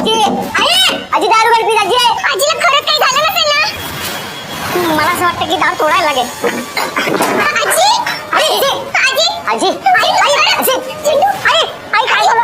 आजी अरे आजी दारू करते आजी आजीला खरंच काही झालं नसेल ना मला असं वाटतं की दारू तोडायला लागेल आजी आजी आजी आई आई आजी आई काय झालं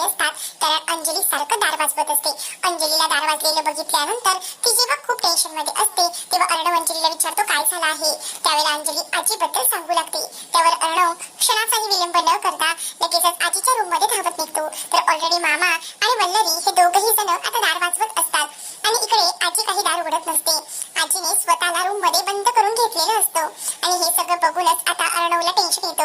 बेडरूमच्या असतात. त्याला अंजली सारखं दार वाजवत असते. अंजलीला दार वाजलेलं बघितल्यानंतर ती जेव्हा खूप टेन्शनमध्ये असते तेव्हा अर्णव अंजलीला विचारतो काय झालं आहे? त्यावेळेला अंजली आजीबद्दल सांगू लागते. त्यावर अर्णव क्षणाचाही विलंब न करता लगेचच आजीच्या रूममध्ये धावत निघतो. तर ऑलरेडी मामा आणि वल्लरी हे दोघही जण आता दार वाजवत असतात. आणि इकडे आजी काही दार उघडत नसते. आजीने स्वतःला रूममध्ये बंद करून घेतलेलं असतं. आणि हे सगळं बघूनच आता अर्णवला टेन्शन येतं.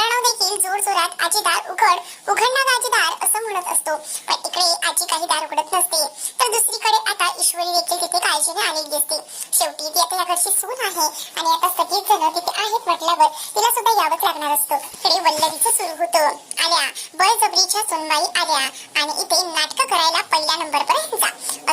अर्णव देखील जोर जोरात आजी दार उघड उघड ना आजी दार असं म्हणत असतो. पण इकडे आजी काही दार उघडत नसते. तर दुसरीकडे आता ईश्वरी देखील तिथे काळजीने आलेली असते शेवटी ती आता या घरची सून आहे. आणि आता सगळीच जण तिथे आहेत म्हटल्यावर तिला सुद्धा यावंच लागणार असतं. इकडे वल्लरीचं सुरू होतं. आल्या बळजबरीच्या सुनबाई आल्या. आणि इथे नाटक करायला पहिल्या नंबर पर्यंत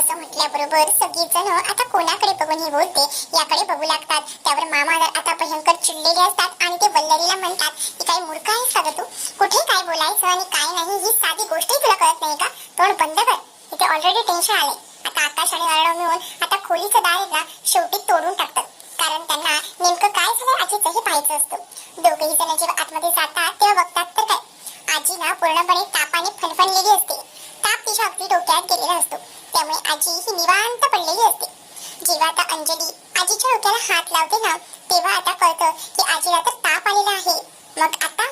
जा सगळीजण आता कोणाकडे बघून ही बोलते याकडे बघू लागतात. त्यावर मामा आता भयंकर चिडलेले असतात आणि ते वल्लरीला म्हणतात की काही मूर्ख आहेस का तू? कुठे काय बोलायचं आणि काय नाही? ही साधी गोष्टही तुला कळत नाही का? तोंड बंद कर. इथे ऑलरेडी टेन्शन आले आता आकाश आणि अर्णव मिळून आता खोलीचं दार आहे ना शेवटी तोडून टाकतात कारण त्यांना नेमकं काय झालं आजीचं हे पाहायचं असतं दोघेही जण जेव्हा आतमध्ये जातात तेव्हा बघतात तर काय आजी ना पूर्णपणे तापाने फणफणलेली असते ताप तिच्या अगदी डोक्यात गेलेला असतो त्यामुळे आजी ही निवांत पडलेली असते जेव्हा आता अंजली आजीच्या डोक्याला हात लावते ना तेव्हा आता कळतं की आजीला तर ताप आलेला आहे मग आता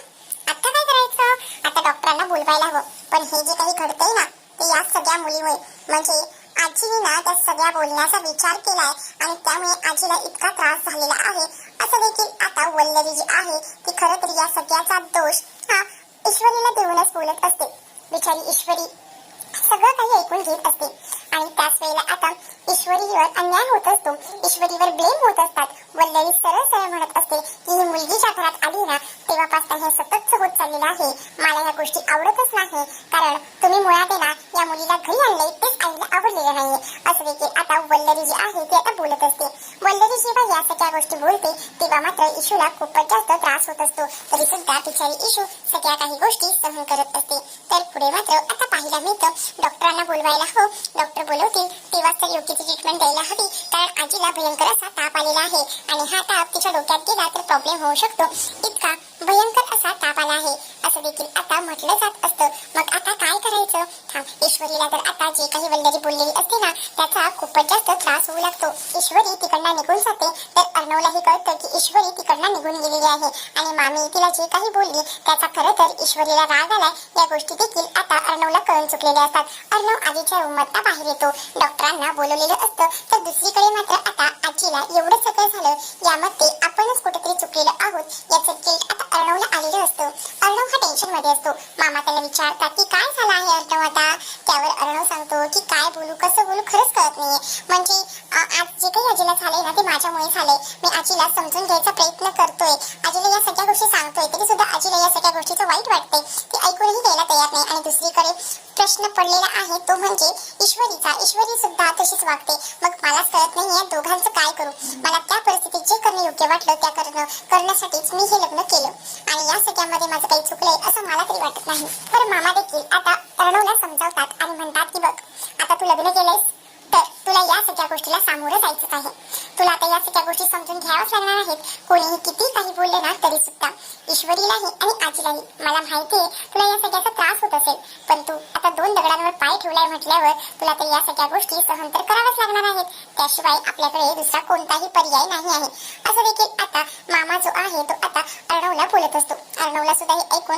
आता काय करायचं आता डॉक्टरांना बोलवायला हवं पण हे जे काही घडतंय ना ते या सगळ्या मुलीमुळे म्हणजे आजीने ना त्या सगळ्या बोलण्याचा विचार केलाय आणि त्यामुळे आजीला इतका त्रास झालेला आहे असं देखील जी आहे ती खरं तर या सगळ्याचा दोष हा ईश्वरीला देऊनच बोलत असते. बिचारी ईश्वरी सगळं काही ऐकून घेत असते. आणि त्याच वेळेला आता ईश्वरीवर अन्याय होत असतो. ईश्वरीवर ब्लेम होत असतात. वल्लरी सरळ सरळ म्हणत असते की ही मुलगी ज्या घरात आली ना तेव्हापासून हे सतत होत चाललेलं आहे. मला या गोष्टी आवडतच नाही. कारण तुम्ही मुळात ना या मुलीला घरी आणले तेच आईला आवडलेलं नाहीये. असं देखील आता वल्लरी जी आहे ती आता बोलत असते. वल्लरी जेव्हा या सगळ्या गोष्टी बोलते तेव्हा मात्र इशूला खूपच जास्त त्रास होत असतो. तरी सुद्धा बिचारी इशू सगळ्या काही गोष्टी सहन करत असते. तर पुढे मात्र आता पाहायला मिळतं डॉक्टरांना बोलवायला हो. डॉक्टर बोलवतील तेव्हाच तर योग्य ती ट्रीटमेंट द्यायला हवी. कारण आजीला भयंकर असा ताप आलेला आहे आणि हा ताप तिच्या डोक्यात गेला तर प्रॉब्लेम होऊ शकतो. इतका भयंकर असा ताप आला आहे. असं देखील आता म्हटलं जात असतं. मग आता काय करायचं? थांब ईश्वरीला तर आता जे काही वल्लरी बोललेली असते ना त्याचा खूपच जास्त त्रास होऊ लागतो. ईश्वरी तिकडनं निघून जाते. तर अर्णवलाही कळतं की ईश्वरी तिकडनं निघून गेलेली आहे. आणि मामी तिला जे काही बोलली त्याचा खरं तर ईश्वरीला राग आलाय. या गोष्टी देखील आता अर्णवला कळून चुकलेल्या असतात. अर्णव आजीच्या रूममधनं बाहेर येतो. डॉक्टरांना बोलवलेलं असतं. तर दुसरीकडे मात्र आता आजीला एवढं सगळं झालं. यामध्ये आपणच कुठेतरी चुकलेलो आहोत. याचं गिल्ट आता अर्णवला आलेलं असतं. अर्णव हा टेन्शनमध्ये असतो. मामा त्याला विचारतात की काय झालं आहे अर्णव आता त्यावर अर्णव सांगतो की काय बोलू कसं बोलू खरंच कळत नाहीये. म्हणजे आज जे काही आजीला झाले ना ते माझ्यामुळे झाले मी आजीला समजून घ्यायचा प्रयत्न करतोय. आजीला या सगळ्या गोष्टी सांगतोय तरी सुद्धा आजीला या सगळ्या गोष्टीचं वाईट वाटते ती ऐकूनही द्यायला तयार नाही. आणि दुसरीकडे प्रश्न पडलेला आहे तो म्हणजे ईश्वरीचा. ईश्वरी सुद्धा तशीच वागते. मग मलाच कळत नाही या दोघांचं काय करू. मला त्या परिस्थितीत जे करणं योग्य वाटलं त्या करणं करण्यासाठीच मी हे लग्न केलं. आणि या सगळ्यामध्ये माझं काही चुकलंय असं मला तरी वाटत नाही. तर मामा देखील आता अर्णवला समजावतात आणि म्हणतात की बघ आता तू लग्न केलंयस तर तुला या सगळ्या गोष्टीला सामोरं जायचं आहे. तुला आता या सगळ्या गोष्टी समजून घ्याव्याच लागणार आहेत. कोणीही किती काही बोलले ना तरी सुद्धा ईश्वरीलाही आणि आजीलाही. मला माहिती आहे तुला या सगळ्याचा त्रास होत असेल पण तू आता दोन दगडांवर पाय ठेवलाय म्हटल्यावर तुला तर या सगळ्या गोष्टी सहन तर कराव्याच लागणार आहेत. त्याशिवाय आपल्याकडे दुसरा कोणताही पर्याय नाही आहे. असं देखील आता मामा जो आहे तो आता अर्णवला बोलत असतो. अर्णवला सुद्धा हे ऐकून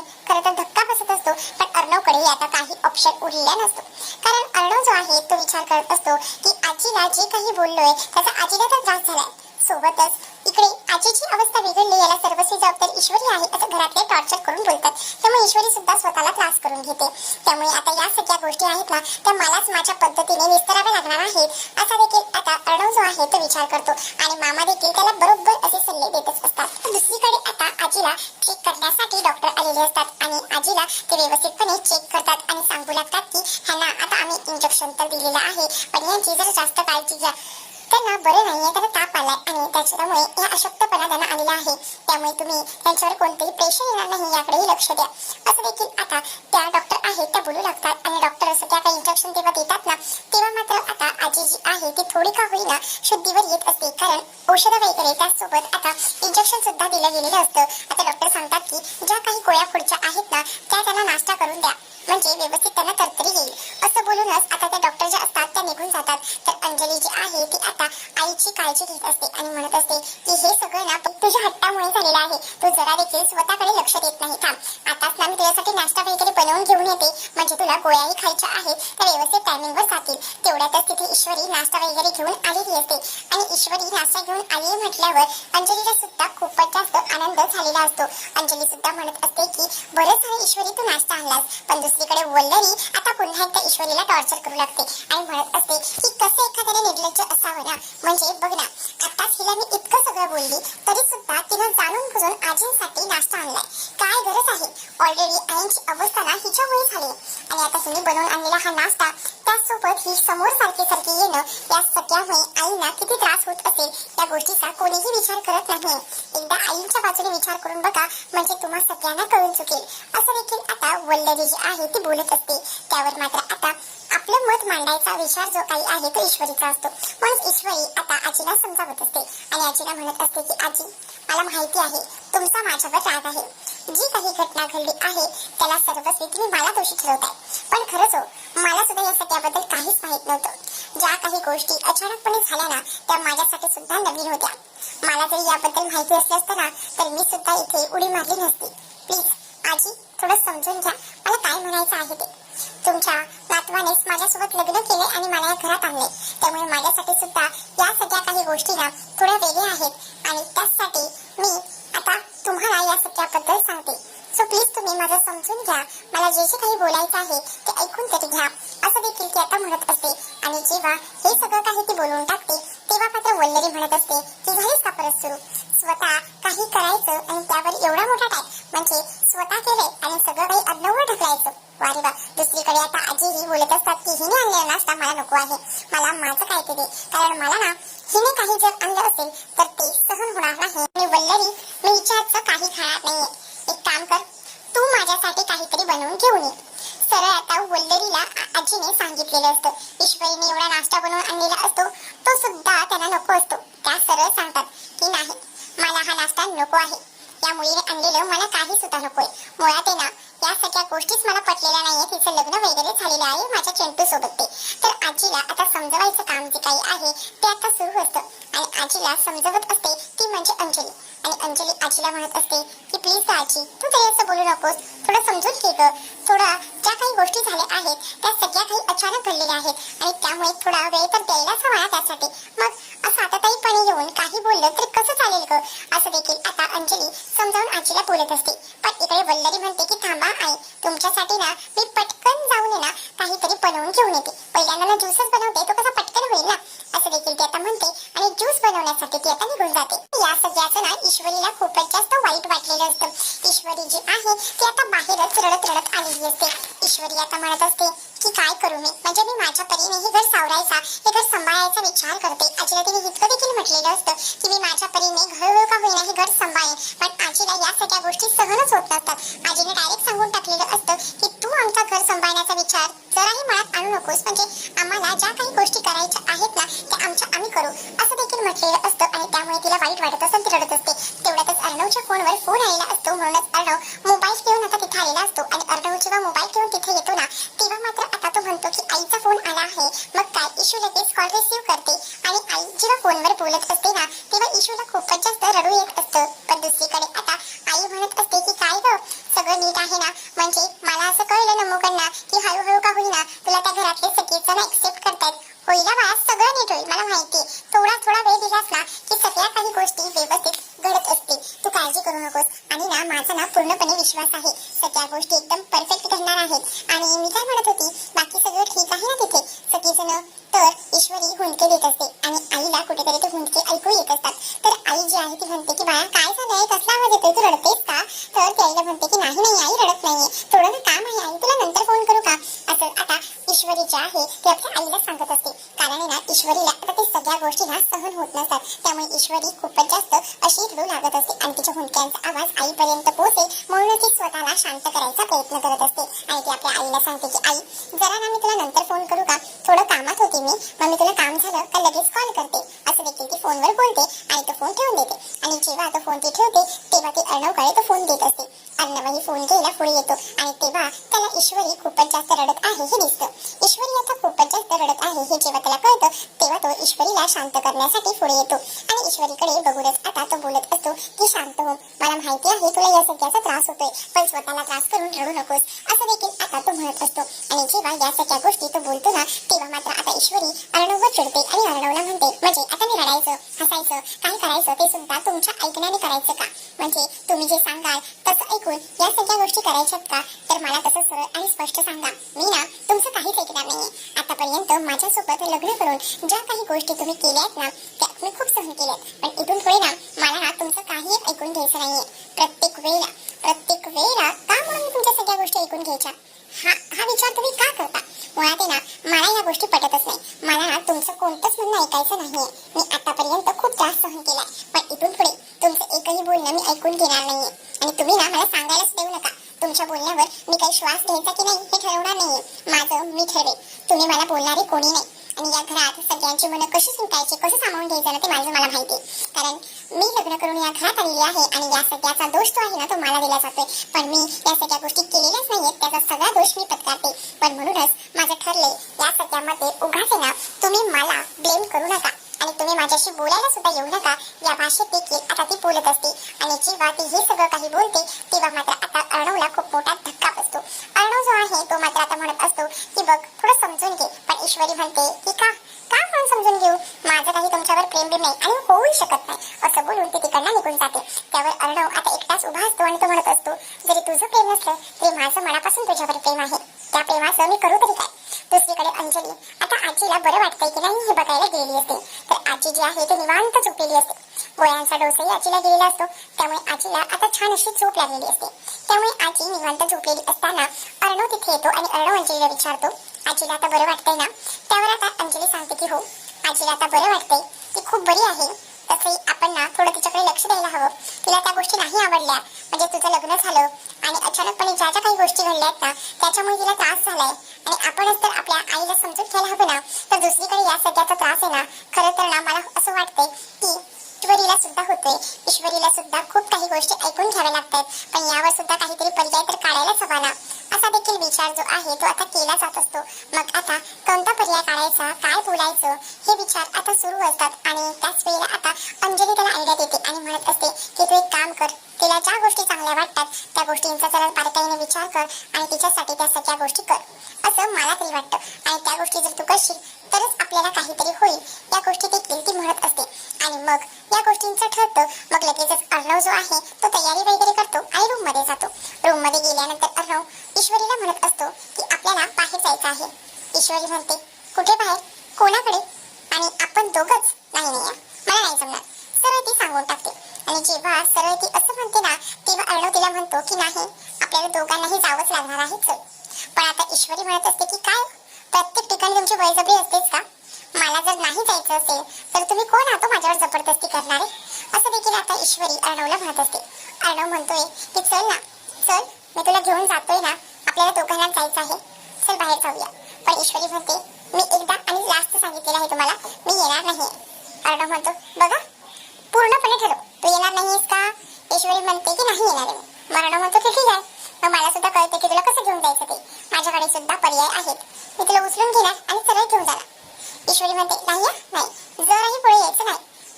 ऑप्शन उरलेला नसतो. कारण अर्णव जो आहे तो विचार करत असतो की आजीला जे काही बोललोय त्याचा आजीला तर त्रास झालाय. सोबतच इकडे आजीची अवस्था बिघडली याला सर्वस्वी जबाबदार ईश्वरी आहे असं घरातले टॉर्चर करून बोलतात. त्यामुळे ईश्वरी सुद्धा स्वतःला त्रास करून घेते. त्यामुळे आता या सगळ्या गोष्टी आहेत ना त्या मलाच माझ्या पद्धतीने विस्ताराव्या लागणार आहेत. असा देखील आता अर्णव जो आहे तो विचार करतो. आणि मामा देखील त्याला बरोबर असे सल्ले देत आजीला चेक करण्यासाठी डॉक्टर आलेले असतात आणि आजीला ते व्यवस्थितपणे चेक करतात आणि सांगू लागतात की ह्यांना आता आम्ही इंजेक्शन तर दिलेलं आहे पण यांची जर जास्त काळजी घ्या. त्यांना बरे नाहीये त्यांना ताप आलाय आणि त्याच्यामुळे या अशक्तपणा त्यांना आलेला आहे. त्यामुळे तुम्ही त्यांच्यावर कोणतेही प्रेशर येणार नाही याकडेही लक्ष द्या. असं देखील आता त्या डॉक्टर आहेत त्या बोलू लागतात आणि डॉक्टर असं त्या काही इंजेक्शन तेव्हा देतात ना तेव्हा मात्र आता आजी जी आहे ती थोडी का होईना शुद्धीवर येत असते. कारण औषधं वगैरे त्याचसोबत आता इंजेक्शन सुद्धा दिलं गेलेलं असतं. आता डॉक्टर सांगतात की ज्या काही गोळ्या पुढच्या आहेत ना त्या त्यांना नाश्ता करून द्या. म्हणजे व्यवस्थित त्यांना तरतरी येईल. असं बोलूनच आता त्या डॉक्टर ज्या असतात त्या निघून जातात. तर अंजली जी आहे ती आता आईची काळजी घेत असते आणि म्हणत असते की हे सगळं ना तुझ्या हट्टामुळे झालेलं आहे. तू जरा देखील स्वतःकडे लक्ष देत नाही थांब. आताच ना मी तुझ्यासाठी नाश्ता वगैरे बनवून घेऊन येते. म्हणजे तुला गोळ्याही खायच्या आहेत तर व्यवस्थित टायमिंगवर जातील. तेवढ्यातच तिथे ईश्वरी नाश्ता वगैरे घेऊन आलेली असते. आणि ईश्वरी नाश्ता घेऊन आली म्हटल्यावर अंजलीला सुद्धा खूपच जास्त आनंद झालेला असतो. अंजली सुद्धा म्हणत असते की बरं झालं ईश्वरी तू नाश्ता आणलास. पण दुसरीकडे वल्लरी आता पुन्हा एकदा ईश्वरीला टॉर्चर करू लागते. आणि म्हणत असते की कसं एखाद्या ना म्हणजे बघ ना आताच हिला मी इतकं सगळं बोलली तरी सुद्धा तिनं जाणून बुजून आजींसाठी नाश्ता आणलाय काय गरज आहे ऑलरेडी आईंची अवस्था ना हिच्यामुळे झाली आणि आता हिने बनवून आणलेला हा नाश्ता त्यासोबत ही समोर सारखी सारखी येणं या सगळ्यामुळे आईना किती त्रास होत असेल या गोष्टीचा कोणीही विचार करत नाही एकदा आईच्या बाजूने विचार करून बघा म्हणजे तुम्हा सगळ्यांना कळून चुकेल असं देखील आता वल्लरी जी आहे ती बोलत असते त्यावर मात्र आता आपलं मत मांडायचा विचार जो काही आहे तो ईश्वरीचा असतो म्हणून ईश्वरी आता आजीला समजावत असते. आणि आजीला म्हणत असते की आजी मला माहिती आहे तुमचा माझ्यावर राग आहे. जी काही घटना घडली आहे त्याला सर्वस्वी तुम्ही मला दोषी ठरवताय. मी आता तुम्हाला या सत्याबद्दल सांगते. सो प्लीज तुम्ही माझं समजून घ्या. मला जे जे काही बोलायचं आहे ते ऐकून तरी घ्या. असं देखील ती आता म्हणत असते. आणि जेव्हा हे सगळं काही ती बोलून टाकते तेव्हा मात्र वल्लरी म्हणत असते की झालीच का परत सुरू. स्वतः काही करायचं आणि त्यावर एवढा मोठा टाक म्हणजे स्वतः केले आणि सगळं काही अज्ञवर ढकलायचं. वारे वा दुसरीकडे आता आजीही बोलत असतात की हिने आणलेला नाश्ता मला नको आहे. मला माझं काय ते दे. कारण मला ना हिने काही जर आणलं असेल तर ते सहन होणार नाही. आणि वल्लरी मी हिच्या काही खाणार नाहीये. एक काम कर तू माझ्यासाठी काहीतरी बनवून घेऊन ये. सरळ आता वल्लरीला आजीने सांगितलेलं असतं. ईश्वरीने एवढा नाश्ता बनवून आणलेला असतो तो सुद्धा त्यांना नको असतो त्या सरळ सांगतात की नाही मला हा नाश्ता नको आहे या मुलीने आणलेलं मला काही सुद्धा नकोय मुळात आहे ना या सगळ्या गोष्टीच मला पटलेल्या नाहीये तिचं लग्न वगैरे झालेलं आहे माझ्या चिंटू सोबत ते तर आजीला आता समजवायचं काम जे काही आहे ते आता सुरू असतं आणि आजीला समजवत असते ती म्हणजे अंजली आणि अंजली आजीला म्हणत असते की प्लीज आजी तू तरी असं बोलू नकोस थोडं समजून घे ग थोडं ज्या काही गोष्टी झाल्या आहेत. त्या सगळ्या काही अचानक घडलेल्या आहेत. आणि त्यामुळे थोडा वेळ तर द्यायलाच हवा त्यासाठी. मग असं पणे येऊन काही बोललं तर कसं चालेल ग? असं देखील आता अंजली समजावून आजीला बोलत असते. पण इकडे वल्लरी म्हणते की थांबा आई तुमच्यासाठी ना मी पटकन जाऊन ना काहीतरी बनवून घेऊन येते. पहिल्यांदा ना ज्यूसच बनवते तो कसा पटकन होईल ना? असं देखील ती आता म्हणते आणि ज्यूस बनवण्यासाठी ती आता निघून जाते. या सगळ्याचं ना ईश्वरीला खूपच जास्त वाईट वाटलेलं असतं. ईश्वरी जी आहे ती आता बाहेरच रडत रडत आलेली असते. ईश्वरी आता म्हणत असते की काय करू मी? म्हणजे मी माझ्या परीने हे घर सावरायचा हे घर सांभाळायचा विचार करते. आजीला तिने इतकं देखील म्हटलेलं असतं की मी माझ्या परीने हळूहळू का होईना हे घर सांभाळेन. पण आजीला या सगळ्या गोष्टी सहनच होत नसतात आजीने डायरेक्ट सांगून टाकलेलं असतं की तू आमचं घर सांभाळण्याचा विचार जराही मनात आणू नकोस. म्हणजे आम्हाला ज्या काही गोष्टी करायच्या आहेत ना त्या आमच्या आम्ही करू. असं देखील म्हटलेलं असतं आणि त्यामुळे तिला वाईट वाटत असेल ती रडत असते. अर्णवच्या फोनवर फोन आलेला असतो म्हणूनच अर्णव मोबाईल घेऊन आता तिथे आलेला असतो. आणि अर्णव जेव्हा मोबाईल घेऊन तिथे येतो ना तेव्हा मात्र आता तो म्हणतो की आईचा फोन आला आहे. मग काय? इशू लगेच कॉल रिसीव्ह करते. आणि आई जेव्हा फोनवर बोलत असते नाही नाही आई रडत नाहीये. थोडं ना काम आहे आई तुला नंतर फोन करू का? असं आता ईश्वरी जी आहे ती आपल्या आईला सांगत असते. कारण आहे ना ईश्वरीला आता ते सगळ्या गोष्टी ना सहन होत नसतात. त्यामुळे ईश्वरी खूप शांत करण्यासाठी पुढे येतो. आणि ईश्वरीकडे बघूनच आता तो बोलत असतो की शांत हो. मला माहिती आहे तुला या सगळ्याचा त्रास होतोय पण स्वतःला त्रास करून रडू नकोस. असं देखील आता तो म्हणत असतो. आणि जेव्हा या सगळ्या गोष्टी तो बोलतो ना तेव्हा मात्र आता ईश्वरी अर्णववर चिडते आणि अर्णवला म्हणते म्हणजे आता मी रडायचं हसायचं काय करायचं ते सुद्धा तुमच्या ऐकण्याने करायचं का? म्हणजे तुम्ही जे सांगाल तसं ऐकून या सगळ्या गोष्टी करायच्यात का? तर मला तसं सरळ आणि स्पष्ट सांगा. मी ना तुमचं काहीच ऐकणार नाहीये. आतापर्यंत माझ्यासोबत लग्न करून ज्या काही गोष्टी तुम्ही केल्यात ना त्या मी खूप सहन केल्यात. पण इथून पुढे ना मला ना तुमचं काही ऐकून घ्यायचं नाहीये. प्रत्येक वेळेला प्रत्येक वेळेला का म्हणून तुमच्या सगळ्या गोष्टी ऐकून घ्यायच्या हा हा विचार तुम्ही का करता मुळात आहे ना मला या गोष्टी पटतच नाही मला ना तुमचं कोणतंच म्हणणं ऐकायचं नाहीये मी आतापर्यंत खूप त्रास सहन केलाय पण इथून पुढे तुमचं एकही बोलणं मी ऐकून घेणार नाहीये आणि तुम्ही ना मला सांगायलाच देऊ नका तुमच्या बोलण्यावर मी काही श्वास घ्यायचा की नाही हे ठरवणार नाहीये माझं मी ठरवेल तुम्ही मला बोलणारे कोणी नाही आणि या तुमची सगळ्यांची मनं कशी जिंकायची कसं सामावून घ्यायचं ते माझं मला माहिती कारण मी लग्न करून या घरात आलेली आहे आणि या सगळ्याचा दोष तो आहे ना तो मला दिला जातोय. पण मी या सगळ्या गोष्टी केलेल्याच नाहीयेत त्याचा सगळा दोष मी पत्कारते. पण म्हणूनच माझं ठरले या सगळ्यामध्ये उगाच आहे ना तुम्ही मला ब्लेम करू नका. आणि तुम्ही माझ्याशी बोलायला सुद्धा येऊ नका. या भाषेत देखील आता ती बोलत असते. आणि जेव्हा ती हे सगळं काही बोलते तेव्हा मात्र आता अर्णवला खूप मोठा धक्का बसतो. अर्णव जो आहे तो मात्र आता म्हणत असतो की बघ थोडं समजून घे. पण ईश्वरी म्हणते की का? का म्हणून समजून घेऊ? माझं काही तुमच्यावर प्रेम बी नाही आणि होऊ शकत नाही. असं बोलून ती तिकडनं निघून जाते. त्यावर अर्णव आता एकटाच उभा असतो आणि तो म्हणत असतो जरी तुझं प्रेम नसलं तरी माझं मनापासून तुझ्यावर प्रेम आहे. त्या प्रेमाचं मी करू तरी काय? दुसरीकडे अंजली आता आजीला बरं वाटतंय की नाही हे बघायला गेलेली असते. तर आजी जी आहे ती निवांत झोपलेली असते. गोळ्यांचा डोसही आजीला गेलेला असतो. त्यामुळे आजीला आता छान अशी झोप लागलेली असते. त्यामुळे आजी निवांत झोपलेली असताना अर्णव तिथे येतो आणि अर्णव अंजलीला विचारतो आजीला आता बरं वाटतंय ना त्यावर आता अंजली सांगते की हो आजीला आता बरं वाटतंय ती खूप बरी आहे तसंही आपण ना थोडं तिच्याकडे लक्ष द्यायला हवं तिला त्या गोष्टी नाही आवडल्या म्हणजे तुझं लग्न झालं आणि अचानकपणे ज्या ज्या काही गोष्टी घडल्या आहेत ना त्याच्यामुळे तिला त्रास झालाय. आणि आपणच तर आपल्या आईला समजून घ्यायला हवं ना. तर दुसरीकडे या सगळ्याचा त्रास आहे ना खरं तर ना मला असं वाटतंय की ईश्वरीला सुद्धा होतोय. ईश्वरीला सुद्धा खूप काही गोष्टी ऐकून घ्याव्या लागतात. पण यावर सुद्धा काहीतरी पर्याय तर काढायलाच हवा ना. असा देखील विचार जो आहे तो आता केला जात असतो. मग आता कम पर्याय काढायचा काय बोलायचं हे विचार आता सुरू असतात आणि त्याच वेळेला आता अंजली त्याला आयडिया देते आणि म्हणत असते की तू एक काम कर तिला ज्या गोष्टी चांगल्या वाटतात त्या गोष्टींचा जरा बारकाईने विचार कर आणि त्या सगळ्या गोष्टी कर. असं मला तरी वाटतं. आणि त्या गोष्टी जर तू करशील तरच आपल्याला काहीतरी होईल. या गोष्टी देखील ती म्हणत असते. आणि मग या गोष्टींचं ठरतं. मग लगेचच अर्णव जो आहे तो तयारी वगैरे करतो आणि रूममध्ये जातो. रूममध्ये गेल्यानंतर अर्णव ईश्वरीला म्हणत असतो की आपल्याला बाहेर जायचं आहे. ईश्वरी म्हणते कुठे बाहेर? कोणाकडे? आणि आपण दोघच. नाही नाही मला नाही जमणार. सरळ ती सांगून टाकते. आणि जेव्हा सरळ ती असं म्हणते ना तेव्हा अर्णव तिला म्हणतो की नाही आपल्याला दोघांनाही जावंच लागणार आहे चल. पण आता ईश्वरी म्हणत असते की काय प्रत्येक ठिकाणी तुमची बळजबरी असतेच का? मला जर नाही जायचं असेल तर तुम्ही कोण आहात हो माझ्यावर जबरदस्ती करणारे? असं देखील आता ईश्वरी अर्णवला म्हणत असते. अर्णव म्हणतोय की चल ना चल मी तुला घेऊन जातोय ना आपल्याला दोघांना जायचं आहे. चल बाहेर जाऊया. पण ईश्वरी म्हणते मी एकदा आणि जास्त सांगितलेलं आहे तुम्हाला मी येणार नाही. अर्णव म्हणतो बघा पूर्णपणे ठरव. तू येणार नाहीस का? ईश्वरी म्हणते की नाही येणार आहे मी. म्हणतो की ठीक आहे मग मला सुद्धा कळते की तुला कसं घेऊन जायचं ते. माझ्याकडे सुद्धा पर्याय आहेत. मी तुला उचलून घेणार आणि सरळ घेऊन जाणार. ईश्वरी म्हणते नाही नाही. जराही पुढे यायचं नाही.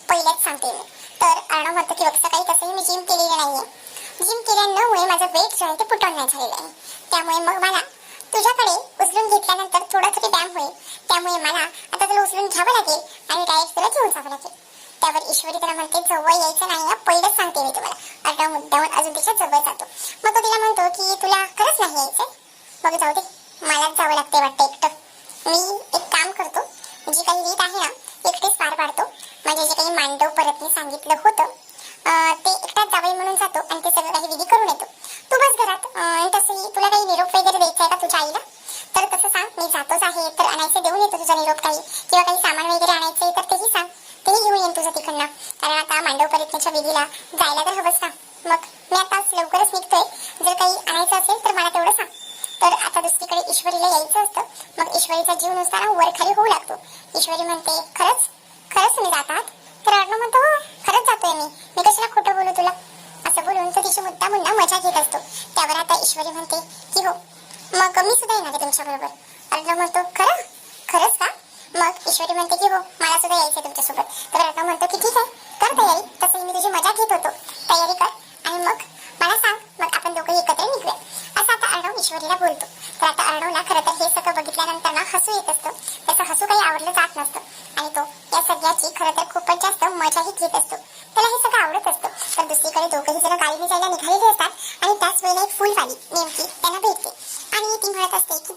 पहिल्याच सांगते मी. तर अर्णव म्हणतो की बघ सकाळी कसंही मी जिम केलेली नाहीये. जिम केल्यामुळे माझं वेट जो आहे ते पुटॉन नाही झालेलं आहे. त्यामुळे मग मला तुझ्याकडे उचलून घेतल्यानंतर थोडा तरी व्यायाम होईल. त्यामुळे मला आता तुला उचलून घ्यावं लागेल आणि डायरेक्ट तुला घेऊन जावं लागेल. त्यावर ईश्वरी त्याला म्हणते जवळ यायचं नाही पहिलंच सांगते मी तुम्हाला. अर्णव मुद्दाहून अजून तिच्या जवळ जातो. मग तो तिला म्हणतो की तुला खरंच नाही यायचं मग जाऊ दे मलाच जावं लागते वाटतं एकटं. मी एक काम करतो जी काही रीत आहे ना एकटेच पार पाडतो. म्हणजे जे काही मांडव परत मी सांगितलं होतं अं, ते एकटाच जावई म्हणून जातो आणि ते सगळं काही विधी करून येतो तू बस घरात अं, आणि तसंही तुला काही निरोप वगैरे द्यायचा आहे का तुझ्या आईला तर तसं सांग मी जातोच आहे तर आणायचं देऊन येतो तुझा निरोप काही किंवा काही सामान वगैरे आणायचं आहे तर तेही सांग तेही घेऊन येईन तुझं तिकडनं कारण आता मांडव परिज्ञाच्या विधीला जायला तर हवंच ना मग मी आता लवकरच निघतोय जर काही आणायचं असेल तर मला तेवढं सांग तर आता दुसरीकडे ईश्वरीला यायचं असतं मग ईश्वरीचा जीवनुसार वर खाली होऊ लागतो ईश्वरी म्हणते खरंच खरंच तुम्ही जात आहात तर अर्णव म्हणतो हो खरंच जातोय मी मी कशाला खोटं बोलू तुला असं बोलून तो तिची मुद्दा मुद्दा मजा घेत असतो त्यावर आता ईश्वरी म्हणते की हो मग मी सुद्धा येणार आहे तुमच्या बरोबर अर्णव म्हणतो खरं? खरंच का? मग ईश्वरी म्हणते की हो मला सुद्धा यायचं तुमच्यासोबत. तर अर्णव म्हणतो की ठीक आहे कर तयारी. तसंही मी तुझी मजा घेत होतो. तयारी कर आणि मग मला सांग मग आपण दोघं एकत्र निघूया. असं आता अर्णव ईश्वरीला बोलतो. तर आता अर्णवला खरं तर हे सगळं बघितल्यानंतर ना हसू येत असतं. त्याचं हसू काही आवडलं जात नसतं.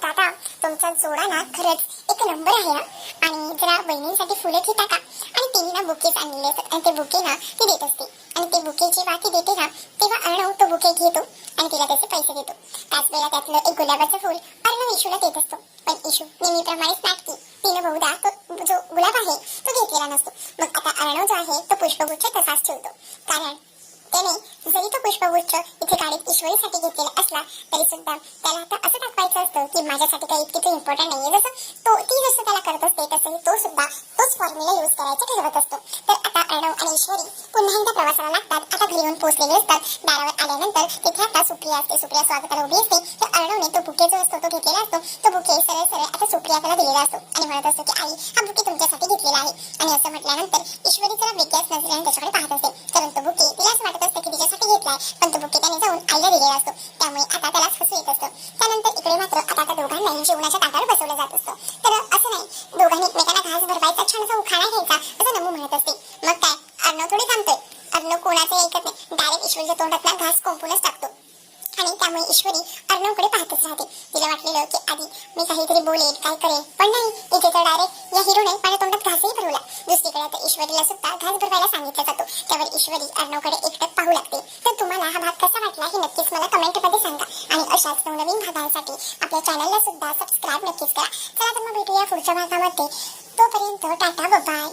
म्हणत की दादा तुमचा जोडा ना खरंच एक नंबर आहे ना आणि जरा बहिणींसाठी फुलं की टाका. आणि तिने ना बुकेच आणलेले असतात. आणि ते बुके ना ती देत असते. आणि ते बुके जेव्हा ती देते ना तेव्हा अर्णव तो बुके घेतो आणि तिला त्याचे पैसे देतो. त्याच वेळेला त्यातलं एक गुलाबाचं फुल अर्णव इशूला देत असतो. पण इशू नेहमीप्रमाणेच नाटकी. तिने बहुधा तो जो गुलाब आहे तो घेतलेला नसतो. मग आता अर्णव जो आहे तो पुष्पगुच्छ तसाच ठेवतो. कारण त्याने जरी तो पुष्पगुच्छ इथे गाडीत ईश्वरीसाठी घेतलेला असला तरी सुद्धा त्याला आता असं माझ्यासाठी काही इतकी तो इम्पॉर्टंट नाहीये. जसं तो ती जसं त्याला करत असते तसंही तो सुद्धा तोच फॉर्म्युला यूज करायचं ठरवत असतो. तर आता अर्णव आणि ईश्वरी पुन्हा एकदा प्रवासाला लागतात. आता घरी येऊन पोहोचलेले असतात. दारावर आल्यानंतर तिथे आता सुप्रिया असते. सुप्रिया स्वागताला उभी असते. तर कोणाचं ऐकत नाही. डायरेक्ट ईश्वरीच्या तोंडातला घास कोंपूनच टाकतो. आणि त्यामुळे ईश्वरी अर्णवकडे पाहतच राहते. तिला वाटलेलं की आधी मी काहीतरी बोलेल काय करेल पण नाही इथे तर डायरेक्ट या हिरोने माझ्या तोंडात घासही भरवला. दुसरीकडे आता ईश्वरीला सुद्धा घास भरवायला सांगितलं जातो. त्यावर ईश्वरी अर्णवकडे एकटक पाहू लागते. तर तुम्हाला हा भाग कसा वाटला हे नक्कीच मला कमेंटमध्ये सांगा. आणि अशाच नवनवीन भागांसाठी आपल्या चॅनलला सुद्धा सबस्क्राईब नक्कीच करा. चला तर मग भेटूया पुढच्या भागामध्ये. तोपर्यंत टाटा बाय